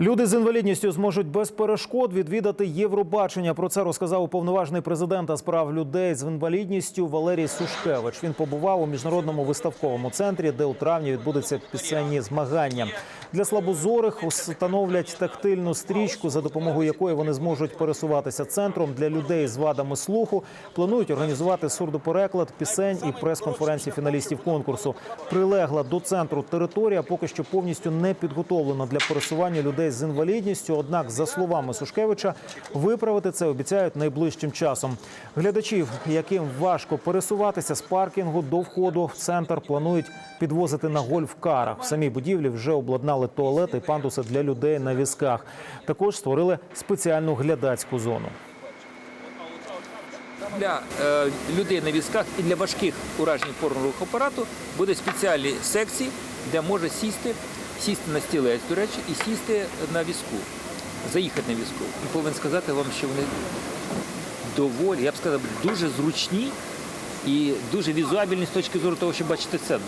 Люди з інвалідністю зможуть без перешкод відвідати Євробачення. Про це розказав уповноважений президента з прав людей з інвалідністю Валерій Сушкевич. Він побував у міжнародному виставковому центрі, де у травні відбудеться пісенні змагання. Для слабозорих встановлять тактильну стрічку, за допомогою якої вони зможуть пересуватися центром. Для людей з вадами слуху планують організувати сурдопереклад пісень і прес-конференції фіналістів конкурсу. Прилегла до центру територія поки що повністю не підготовлена для пересування людей з інвалідністю. Однак, за словами Сушкевича, виправити це обіцяють найближчим часом. Глядачів, яким важко пересуватися з паркінгу до входу в центр, планують підвозити на гольф-карах. В самій будівлі вже обладнали туалети і пандуси для людей на візках. Також створили спеціальну глядацьку зону. Для е, людей на візках і для важких уражень опорного апарату буде спеціальні секції, де може сісти, сісти на стілець, до речі, і сісти на візку, заїхати на візку. І повинен сказати вам, що вони доволі, я б сказав, дуже зручні і дуже візуабільні з точки зору того, що бачите сцену.